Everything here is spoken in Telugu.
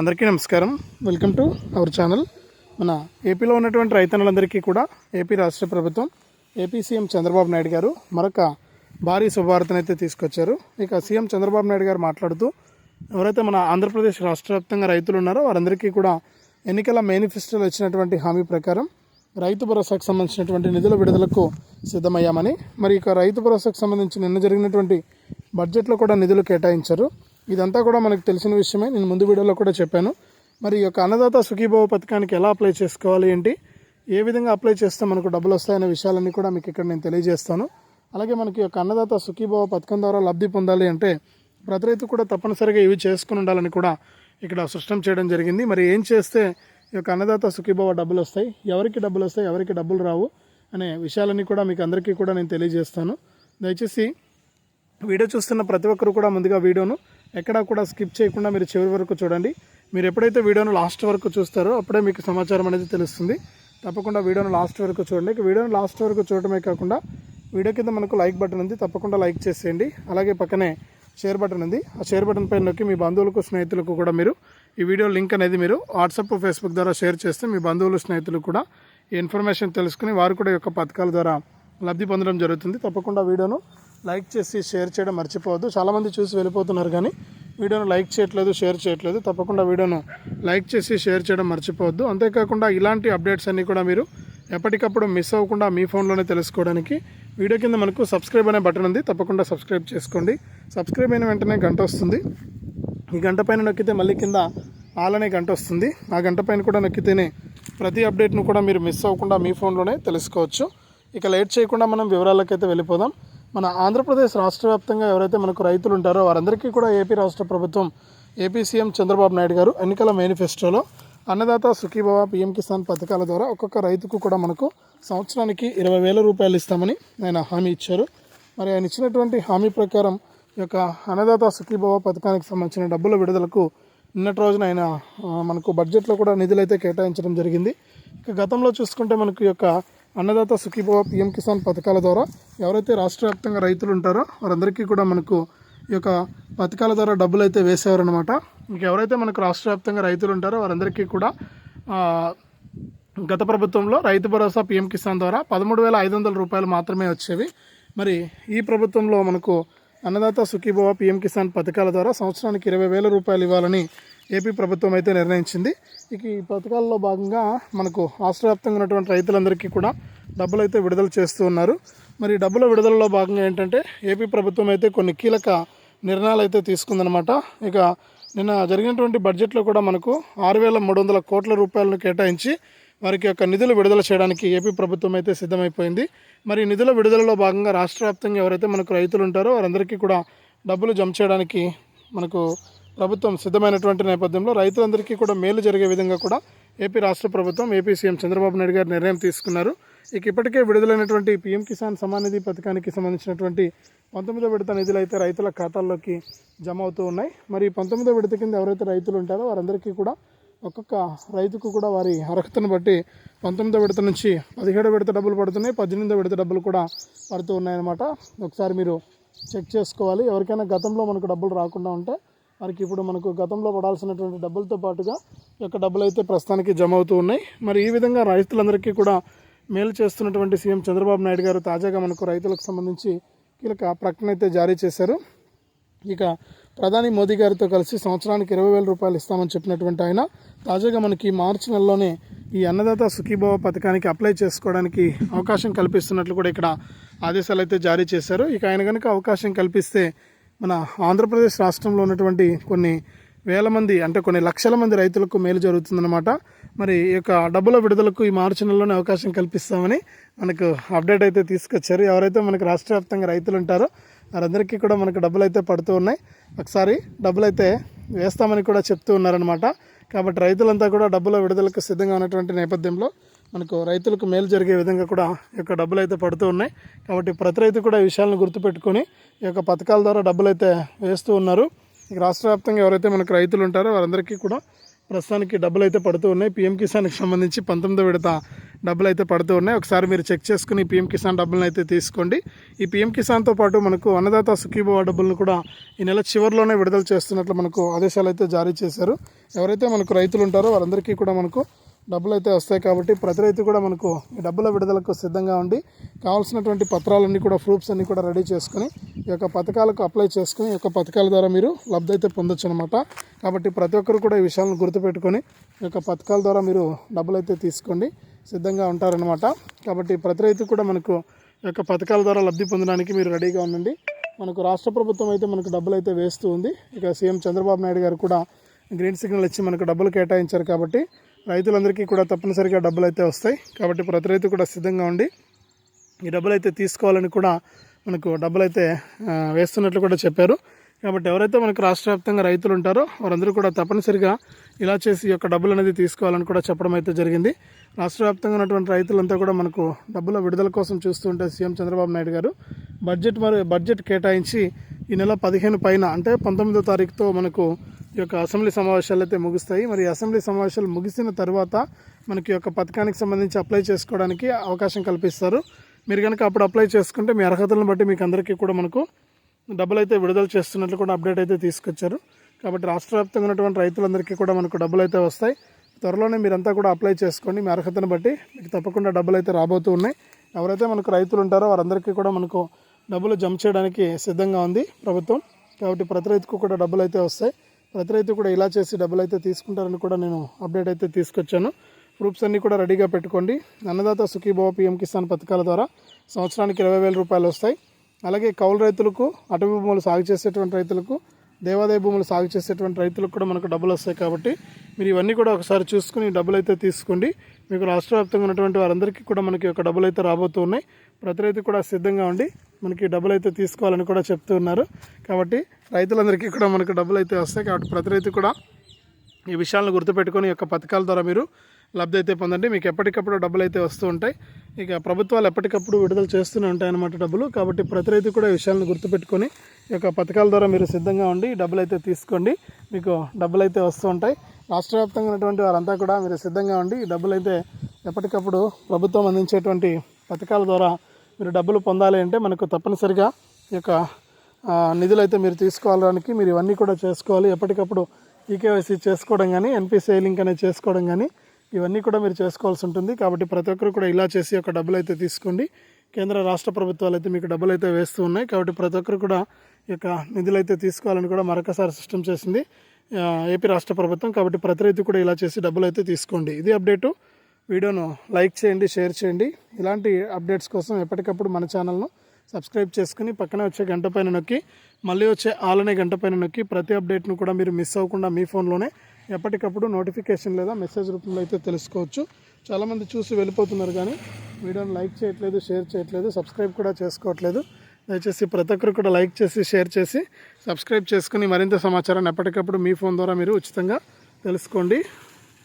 అందరికీ నమస్కారం. వెల్కమ్ టు అవర్ ఛానల్ మన ఏపీలో ఉన్నటువంటి రైతన్నులందరికీ కూడా ఏపీ రాష్ట్ర ప్రభుత్వం ఏపీ సీఎం చంద్రబాబు నాయుడు గారు మరొక భారీ శుభవార్తను అయితే తీసుకొచ్చారు. ఇక సీఎం చంద్రబాబు నాయుడు గారు మాట్లాడుతూ ఎవరైతే మన ఆంధ్రప్రదేశ్ రాష్ట్ర వ్యాప్తంగా రైతులు ఉన్నారో వారందరికీ కూడా ఎన్నికల మేనిఫెస్టోలో ఇచ్చినటువంటి హామీ ప్రకారం రైతు భరోసాకు సంబంధించినటువంటి నిధుల విడుదలకు సిద్ధమయ్యామని మరి ఇక రైతు భరోసాకు సంబంధించి నిన్న జరిగినటువంటి బడ్జెట్లో కూడా నిధులు కేటాయించారు. ఇదంతా కూడా మనకు తెలిసిన విషయమే. నేను ముందు వీడియోలో కూడా చెప్పాను. మరి ఈ యొక్క అన్నదాత సుఖీభావ పథకానికి ఎలా అప్లై చేసుకోవాలి ఏంటి? ఏ విధంగా అప్లై చేస్తే మనకు డబ్బులు వస్తాయనే విషయాలన్నీ కూడా మీకు ఇక్కడ నేను తెలియజేస్తాను. అలాగే మనకి ఈ యొక్క అన్నదాత సుఖీభావ పథకం ద్వారా లబ్ధి పొందాలి అంటే ప్రతి రైతు కూడా తప్పనిసరిగా ఇవి చేసుకుని ఉండాలని కూడా ఇక్కడ సృష్టం చేయడం జరిగింది. మరి ఏం చేస్తే ఈ యొక్క అన్నదాత సుఖీభావ డబ్బులు వస్తాయి? ఎవరికి డబ్బులు వస్తాయి? ఎవరికి డబ్బులు రావు? అనే విషయాలన్నీ కూడా మీకు అందరికీ కూడా నేను తెలియజేస్తాను. దయచేసి వీడియో చూస్తున్న ప్రతి ఒక్కరు కూడా ముందుగా వీడియోను ఎక్కడా కూడా స్కిప్ చేయకుండా మీరు చివరి వరకు చూడండి. మీరు ఎప్పుడైతే వీడియోను లాస్ట్ వరకు చూస్తారో అప్పుడే మీకు సమాచారం అనేది తెలుస్తుంది. తప్పకుండా వీడియోను లాస్ట్ వరకు చూడండి. ఇక వీడియోను లాస్ట్ వరకు చూడటమే కాకుండా వీడియో కింద మనకు లైక్ బటన్ ఉంది. తప్పకుండా లైక్ చేసేయండి. అలాగే పక్కనే షేర్ బటన్ ఉంది. ఆ షేర్ బటన్ పైన నొక్కి మీ బంధువులకు స్నేహితులకు కూడా మీరు ఈ వీడియో లింక్ అనేది మీరు వాట్సాప్ ఫేస్బుక్ ద్వారా షేర్ చేస్తే మీ బంధువులు స్నేహితులు కూడా ఈ ఇన్ఫర్మేషన్ తెలుసుకుని వారు కూడా ఈ యొక్క పథకాల ద్వారా లబ్ధి పొందడం జరుగుతుంది. తప్పకుండా వీడియోను లైక్ చేసి షేర్ చేయడం మర్చిపోవద్దు. చాలామంది చూసి వెళ్ళిపోతున్నారు కానీ వీడియోను లైక్ చేయట్లేదు షేర్ చేయట్లేదు. తప్పకుండా వీడియోను లైక్ చేసి షేర్ చేయడం మర్చిపోవద్దు. అంతేకాకుండా ఇలాంటి అప్డేట్స్ అన్నీ కూడా మీరు ఎప్పటికప్పుడు మిస్ అవ్వకుండా మీ ఫోన్లోనే తెలుసుకోవడానికి వీడియో కింద మనకు సబ్స్క్రైబ్ అనే బటన్ ఉంది. తప్పకుండా సబ్స్క్రైబ్ చేసుకోండి. సబ్స్క్రైబ్ అయిన వెంటనే గంట వస్తుంది. ఈ గంట పైన నొక్కితే మళ్ళీ కింద ఆలనే గంట వస్తుంది. ఆ గంట పైన కూడా నొక్కితేనే ప్రతి అప్డేట్ను కూడా మీరు మిస్ అవ్వకుండా మీ ఫోన్లోనే తెలుసుకోవచ్చు. ఇక లేట్ చేయకుండా మనం వివరాలకైతే వెళ్ళిపోదాం. మన ఆంధ్రప్రదేశ్ రాష్ట్ర వ్యాప్తంగా ఎవరైతే మనకు రైతులు ఉంటారో వారందరికీ కూడా ఏపీ రాష్ట్ర ప్రభుత్వం ఏపీ సీఎం చంద్రబాబు నాయుడు గారు ఎన్నికల మేనిఫెస్టోలో అన్నదాత సుఖీభవ పిఎం కిసాన్ పథకాల ద్వారా ఒక్కొక్క రైతుకు కూడా మనకు సంవత్సరానికి ఇరవై వేల రూపాయలు ఇస్తామని ఆయన హామీ ఇచ్చారు. మరి ఆయన ఇచ్చినటువంటి హామీ ప్రకారం ఈ యొక్క అన్నదాత సుఖీభవ పథకానికి సంబంధించిన డబ్బుల విడుదలకు నిన్నటి రోజున ఆయన మనకు బడ్జెట్లో కూడా నిధులైతే కేటాయించడం జరిగింది. ఇక గతంలో చూసుకుంటే మనకు ఈ యొక్క అన్నదాత సుఖీభవ పిఎం కిసాన్ పథకాల ద్వారా ఎవరైతే రాష్ట్ర వ్యాప్తంగా రైతులు ఉంటారో వారందరికీ కూడా మనకు ఈ యొక్క పథకాల ద్వారా డబ్బులు అయితే వేసేవారనమాట ఇంకెవరైతే మనకు రాష్ట్ర వ్యాప్తంగా రైతులు ఉంటారో వారందరికీ కూడా గత ప్రభుత్వంలో రైతు భరోసా పిఎం కిసాన్ ద్వారా పదమూడు వేల ఐదు వందల రూపాయలు మాత్రమే వచ్చేవి. మరి ఈ ప్రభుత్వంలో మనకు అన్నదాత సుఖీభవ పిఎం కిసాన్ పథకాల ద్వారా సంవత్సరానికి ఇరవై వేల రూపాయలు ఇవ్వాలని ఏపీ ప్రభుత్వం అయితే నిర్ణయించింది. ఇక ఈ పథకాల్లో భాగంగా మనకు రాష్ట్ర వ్యాప్తంగా ఉన్నటువంటి రైతులందరికీ కూడా డబ్బులు అయితే విడుదల చేస్తూ ఉన్నారు. మరి డబ్బుల విడుదలలో భాగంగా ఏంటంటే ఏపీ ప్రభుత్వం అయితే కొన్ని కీలక నిర్ణయాలు అయితే తీసుకుందనమాట ఇక నిన్న జరిగినటువంటి బడ్జెట్లో కూడా మనకు ఆరు వేల మూడు వందల కోట్ల రూపాయలను కేటాయించి వారికి యొక్క నిధులు విడుదల చేయడానికి ఏపీ ప్రభుత్వం అయితే సిద్ధమైపోయింది. మరి నిధుల విడుదలలో భాగంగా రాష్ట్ర వ్యాప్తంగా ఎవరైతే మనకు రైతులు ఉంటారో వారందరికీ కూడా డబ్బులు జమ చేయడానికి మనకు ప్రభుత్వం సిద్ధమైనటువంటి నేపథ్యంలో రైతులందరికీ కూడా మేలు జరిగే విధంగా కూడా ఏపీ రాష్ట్ర ప్రభుత్వం ఏపీ సీఎం చంద్రబాబు నాయుడు గారు నిర్ణయం తీసుకున్నారు. ఇక ఇప్పటికే విడుదలైనటువంటి పీఎం కిసాన్ సమాన్ నిధి పథకానికి సంబంధించినటువంటి పంతొమ్మిదో విడత నిధులు అయితే రైతుల ఖాతాల్లోకి జమ అవుతూ ఉన్నాయి. మరి ఈ పంతొమ్మిదో విడత కింద ఎవరైతే రైతులు ఉంటారో వారందరికీ కూడా ఒక్కొక్క రైతుకు కూడా వారి అర్హతను బట్టి పంతొమ్మిదో విడత నుంచి పదిహేడో విడత డబ్బులు పడుతున్నాయి. పద్దెనిమిదో విడత డబ్బులు కూడా పడుతూ ఉన్నాయన్నమాట. ఒకసారి మీరు చెక్ చేసుకోవాలి. ఎవరికైనా గతంలో మనకు డబ్బులు రాకుండా ఉంటే వారికి ఇప్పుడు మనకు గతంలో పడాల్సినటువంటి డబ్బులతో పాటుగా యొక్క డబ్బులు అయితే ప్రస్తుతానికి జమ అవుతూ ఉన్నాయి. మరి ఈ విధంగా రైతులందరికీ కూడా మేలు చేస్తున్నటువంటి సీఎం చంద్రబాబు నాయుడు గారు తాజాగా మనకు రైతులకు సంబంధించి కీలక ప్రకటన అయితే జారీ చేశారు. ఇక ప్రధాని మోదీ గారితో కలిసి సంవత్సరానికి ఇరవై వేల రూపాయలు ఇస్తామని చెప్పినటువంటి ఆయన తాజాగా మనకి మార్చి నెలలోనే ఈ అన్నదాత సుఖీభావ పథకానికి అప్లై చేసుకోవడానికి అవకాశం కల్పిస్తున్నట్లు కూడా ఇక్కడ ఆదేశాలు అయితే జారీ చేశారు. ఇక ఆయన కనుక అవకాశం కల్పిస్తే మన ఆంధ్రప్రదేశ్ రాష్ట్రంలో ఉన్నటువంటి కొన్ని వేల మంది అంటే కొన్ని లక్షల మంది రైతులకు మేలు జరుగుతుందన్నమాట. మరి ఈ యొక్క డబ్బుల విడుదలకు ఈ మార్చి నెలలోనే అవకాశం కల్పిస్తామని మనకు అప్డేట్ అయితే తీసుకొచ్చారు. ఎవరైతే మనకు రాష్ట్ర వ్యాప్తంగా రైతులు ఉంటారో వారందరికీ కూడా మనకు డబ్బులు అయితే పడుతూ ఉన్నాయి. ఒకసారి డబ్బులు అయితే వేస్తామని కూడా చెప్తూ ఉన్నారనమాట కాబట్టి రైతులంతా కూడా డబ్బుల విడుదలకు సిద్ధంగా ఉన్నటువంటి నేపథ్యంలో మనకు రైతులకు మేలు జరిగే విధంగా కూడా ఈ యొక్క డబ్బులు అయితే పడుతూ ఉన్నాయి. కాబట్టి ప్రతి రైతు కూడా ఈ విషయాలను గుర్తుపెట్టుకొని ఈ యొక్క పథకాల ద్వారా డబ్బులు అయితే వేస్తూ ఉన్నారు. ఇక రాష్ట్ర వ్యాప్తంగా ఎవరైతే మనకు రైతులు ఉంటారో వారందరికీ కూడా ప్రస్తుతానికి డబ్బులు అయితే పడుతూ ఉన్నాయి. పీఎం కిసాన్కి సంబంధించి పంతొమ్మిదో విడత డబ్బులు అయితే పడుతూ ఉన్నాయి. ఒకసారి మీరు చెక్ చేసుకుని పీఎం కిసాన్ డబ్బులను అయితే తీసుకోండి. ఈ పీఎం కిసాన్తో పాటు మనకు అన్నదాత సుఖీభవ డబ్బులను కూడా ఈ నెల చివరిలోనే విడుదల చేస్తున్నట్లు మనకు ఆదేశాలు అయితే జారీ చేశారు. ఎవరైతే మనకు రైతులు ఉంటారో వారందరికీ కూడా మనకు డబ్బులు అయితే వస్తాయి కాబట్టి ప్రతి రైతు కూడా మనకు ఈ డబ్బుల విడుదలకు సిద్ధంగా ఉండి కావాల్సినటువంటి పత్రాలన్నీ కూడా ప్రూఫ్స్ అన్నీ కూడా రెడీ చేసుకుని ఈ యొక్క పథకాలకు అప్లై చేసుకుని ఈ యొక్క పథకాల ద్వారా మీరు లబ్ధి అయితే పొందొచ్చు అనమాట కాబట్టి ప్రతి ఒక్కరు కూడా ఈ విషయాలను గుర్తుపెట్టుకొని ఈ యొక్క పథకాల ద్వారా మీరు డబ్బులు అయితే తీసుకోండి సిద్ధంగా ఉంటారనమాట. కాబట్టి ప్రతి రైతు కూడా మనకు ఈ యొక్క పథకాల ద్వారా లబ్ధి పొందడానికి మీరు రెడీగా ఉండండి. మనకు రాష్ట్ర ప్రభుత్వం అయితే మనకు డబ్బులు అయితే వేస్తూ ఉంది. ఇక సీఎం చంద్రబాబు నాయుడు గారు కూడా గ్రీన్ సిగ్నల్ ఇచ్చి మనకు డబ్బులు కేటాయించారు కాబట్టి రైతులందరికీ కూడా తప్పనిసరిగా డబ్బులు అయితే వస్తాయి. కాబట్టి ప్రతి రైతు కూడా సిద్ధంగా ఉండి ఈ డబ్బులు అయితే తీసుకోవాలని కూడా మనకు డబ్బులు అయితే వేస్తున్నట్లు కూడా చెప్పారు. కాబట్టి ఎవరైతే మనకు రాష్ట్ర వ్యాప్తంగా రైతులు ఉంటారో వారందరూ కూడా తప్పనిసరిగా ఇలా చేసి ఈ యొక్క డబ్బులు అనేది తీసుకోవాలని కూడా చెప్పడం అయితే జరిగింది. రాష్ట్ర వ్యాప్తంగా ఉన్నటువంటి రైతులంతా కూడా మనకు డబ్బుల విడుదల కోసం చూస్తుంటే సీఎం చంద్రబాబు నాయుడు గారు బడ్జెట్ మరి బడ్జెట్ కేటాయించి ఈ నెల పదిహేను పైన అంటే పంతొమ్మిదో తారీఖుతో మనకు ఈ యొక్క అసెంబ్లీ సమావేశాలు అయితే ముగుస్తాయి. మరి అసెంబ్లీ సమావేశాలు ముగిసిన తర్వాత మనకి ఈ యొక్క పథకానికి సంబంధించి అప్లై చేసుకోవడానికి అవకాశం కల్పిస్తారు. మీరు కనుక అప్పుడు అప్లై చేసుకుంటే మీ అర్హతలను బట్టి మీకు అందరికీ కూడా మనకు డబ్బులు అయితే విడుదల చేస్తున్నట్లు కూడా అప్డేట్ అయితే తీసుకొచ్చారు. కాబట్టి రాష్ట్ర వ్యాప్తంగా ఉన్నటువంటి రైతులందరికీ కూడా మనకు డబ్బులు అయితే వస్తాయి. త్వరలోనే మీరంతా కూడా అప్లై చేసుకోండి. మీ అర్హతను బట్టి మీకు తప్పకుండా డబ్బులు అయితే రాబోతూ ఉన్నాయి. ఎవరైతే మనకు రైతులు ఉంటారో వారందరికీ కూడా మనకు డబ్బులు జమ చేయడానికి సిద్ధంగా ఉంది ప్రభుత్వం. కాబట్టి ప్రతి రైతుకు కూడా డబ్బులు అయితే వస్తాయి. ప్రతి రైతు కూడా ఇలా చేసి డబ్బులు అయితే తీసుకుంటారని కూడా నేను అప్డేట్ అయితే తీసుకొచ్చాను. ప్రూఫ్స్ అన్నీ కూడా రెడీగా పెట్టుకోండి. అన్నదాత సుఖీభావ పిఎం కిసాన్ పథకాల ద్వారా సంవత్సరానికి ఇరవై వేల రూపాయలు వస్తాయి. అలాగే కౌలు రైతులకు అటవీ భూములు సాగు చేసేటువంటి రైతులకు దేవాదాయ భూములు సాగు చేసేటువంటి రైతులకు కూడా మనకు డబ్బులు వస్తాయి కాబట్టి మీరు ఇవన్నీ కూడా ఒకసారి చూసుకుని డబ్బులు అయితే తీసుకోండి. మీకు రాష్ట్ర వ్యాప్తంగా ఉన్నటువంటి వారందరికీ కూడా మనకి ఒక డబ్బులు అయితే రాబోతున్నాయి ప్రతి రైతు కూడా సిద్ధంగా ఉండి మనకి డబ్బులు అయితే తీసుకోవాలని కూడా చెప్తూ ఉన్నారు. కాబట్టి రైతులందరికీ కూడా మనకు డబ్బులు అయితే వస్తాయి. కాబట్టి ప్రతి రైతు కూడా ఈ విషయాలను గుర్తుపెట్టుకొని ఈ యొక్క పథకాల ద్వారా మీరు లబ్ధి అయితే పొందండి. మీకు ఎప్పటికప్పుడు డబ్బులు అయితే వస్తూ ఉంటాయి. ఇక ప్రభుత్వాలు ఎప్పటికప్పుడు విడుదల చేస్తూనే ఉంటాయన్నమాట డబ్బులు. కాబట్టి ప్రతి రైతు కూడా ఈ విషయాలను గుర్తుపెట్టుకొని ఈ యొక్క పథకాల ద్వారా మీరు సిద్ధంగా ఉండి డబ్బులు అయితే తీసుకోండి. మీకు డబ్బులు అయితే వస్తూ ఉంటాయి. రాష్ట్ర వ్యాప్తంగా ఉన్నటువంటి వారంతా కూడా మీరు సిద్ధంగా ఉండి ఈ డబ్బులు అయితే ఎప్పటికప్పుడు ప్రభుత్వం అందించేటువంటి పథకాల ద్వారా మీరు డబ్బులు పొందాలి అంటే మనకు తప్పనిసరిగా ఈ యొక్క నిధులు అయితే మీరు తీసుకోవడానికి మీరు ఇవన్నీ కూడా చేసుకోవాలి. ఎప్పటికప్పుడు ఈకేవైసీ చేసుకోవడం కానీ ఎన్పిసిఐ లింక్ అనేది చేసుకోవడం కానీ ఇవన్నీ కూడా మీరు చేసుకోవాల్సి ఉంటుంది. కాబట్టి ప్రతి ఒక్కరు కూడా ఇలా చేసి ఒక డబ్బులు అయితే తీసుకోండి. కేంద్ర రాష్ట్ర ప్రభుత్వాలు అయితే మీకు డబ్బులు అయితే వేస్తూ ఉన్నాయి. కాబట్టి ప్రతి ఒక్కరు కూడా ఈ యొక్క నిధులు అయితే తీసుకోవాలని కూడా మరొకసారి సిస్టమ్ చేసింది. ఏపీ రాష్ట్ర ప్రభుత్వం. కాబట్టి ప్రతి రైతు కూడా ఇలా చేసి డబ్బులు అయితే తీసుకోండి. ఇది అప్డేటు. వీడియోను లైక్ చేయండి షేర్ చేయండి. ఇలాంటి అప్డేట్స్ కోసం ఎప్పటికప్పుడు మన ఛానల్ను సబ్స్క్రైబ్ చేసుకుని పక్కనే వచ్చే గంట పైన నొక్కి మళ్ళీ వచ్చే ఆలనే గంట పైన నొక్కి ప్రతి అప్డేట్ను కూడా మీరు మిస్ అవ్వకుండా మీ ఫోన్లోనే ఎప్పటికప్పుడు నోటిఫికేషన్ లేదా మెసేజ్ రూపంలో అయితే తెలుసుకోవచ్చు. చాలామంది చూసి వెళ్ళిపోతున్నారు కానీ వీడియోని లైక్ చేయట్లేదు షేర్ చేయట్లేదు సబ్స్క్రైబ్ కూడా చేసుకోవట్లేదు. దయచేసి ప్రతి ఒక్కరు కూడా లైక్ చేసి షేర్ చేసి సబ్స్క్రైబ్ చేసుకుని మరింత సమాచారాన్ని ఎప్పటికప్పుడు మీ ఫోన్ ద్వారా మీరు ఉచితంగా తెలుసుకోండి.